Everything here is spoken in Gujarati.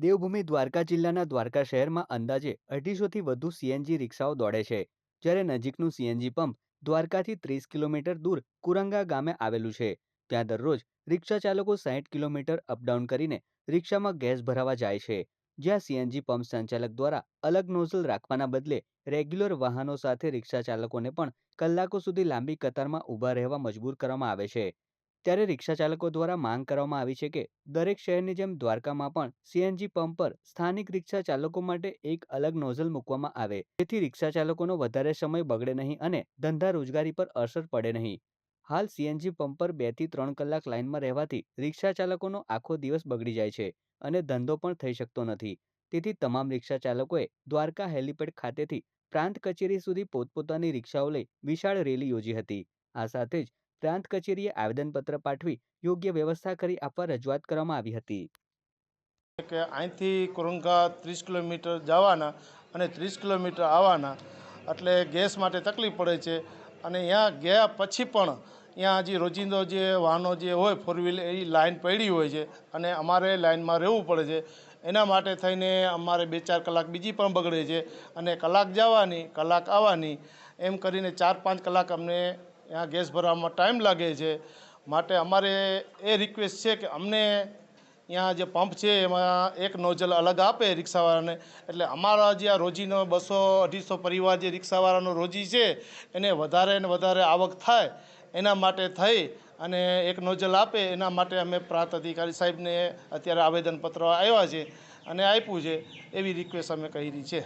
દેવભૂમિ દ્વારકા જિલ્લાના દ્વારકા શહેરમાં અંદાજે અઢીસોથી વધુ સીએનજી રિક્ષાઓ દોડે છે, જ્યારે નજીકનું સીએનજી પંપ દ્વારકાથી ત્રીસ કિલોમીટર દૂર કુરંગા ગામે આવેલું છે. ત્યાં દરરોજ રિક્ષા ચાલકો સાહીઠ કિલોમીટર અપડાઉન કરીને રિક્ષામાં ગેસ ભરાવા જાય છે. જ્યાં સીએનજી પંપ સંચાલક દ્વારા અલગ નોઝલ રાખવાના બદલે રેગ્યુલર વાહનો સાથે રિક્ષા ચાલકોને પણ કલાકો સુધી લાંબી કતારમાં ઊભા રહેવા મજબૂર કરવામાં આવે છે. ત્યારે રિક્ષા ચાલકો દ્વારા માંગ કરવામાં આવી છે કે, દરેક શહેરની જેમ દ્વારકામાં પણ સીએનજી પંપ પર સ્થાનિક રિક્ષા ચાલકો માટે એક અલગ નોઝલ મૂકવામાં આવે. જેથી રિક્ષા ચાલકોનો વધારે સમય બગડે નહીં અને ધંધા રોજગારી પર અસર પડે નહીં. હાલ સીએનજી પંપ પર બેથી ત્રણ કલાક લાઇનમાં રહેવાથી રિક્ષા ચાલકોનો આખો દિવસ બગડી જાય છે અને ધંધો પણ થઈ શકતો નથી. તેથી તમામ રિક્ષા ચાલકોએ દ્વારકા હેલીપેડ ખાતેથી પ્રાંત કચેરી સુધી પોતપોતાની રિક્ષાઓ લઈ વિશાળ રેલી યોજી હતી. આ સાથે જ પ્રાંત કચેરીએ આવેદનપત્ર પાઠવી યોગ્ય વ્યવસ્થા કરી આપવા રજૂઆત કરવામાં આવી હતી. કે અહીંથી કુરંકા ત્રીસ કિલોમીટર જવાના અને ત્રીસ કિલોમીટર આવવાના, એટલે ગેસ માટે તકલીફ પડે છે. અને ત્યાં ગયા પછી પણ ત્યાં હજી રોજિંદો જે વાહનો જે હોય ફોર વ્હીલર એ લાઇન પડી હોય છે અને અમારે લાઇનમાં રહેવું પડે છે. એના માટે થઈને અમારે બે ચાર કલાક બીજી પણ બગડે છે. અને કલાક જવાની, કલાક આવવાની, એમ કરીને ચાર પાંચ કલાક અમને ત્યાં ગેસ ભરવામાં ટાઈમ લાગે છે. માટે અમારે એ રિક્વેસ્ટ છે કે અમને ત્યાં જે પંપ છે એમાં એક નોઝલ અલગ આપે રિક્ષાવાળાને. એટલે અમારા જે આ રોજીનો બસો અઢીસો પરિવાર જે રિક્ષાવાળાનો રોજી છે, એને વધારે ને વધારે આવક થાય એના માટે થઈ અને એક નોઝલ આપે એના માટે અમે પ્રાંત અધિકારી સાહેબને અત્યારે આવેદનપત્ર આવ્યા છે અને આપ્યું છે એવી રિક્વેસ્ટ અમે કરી છે.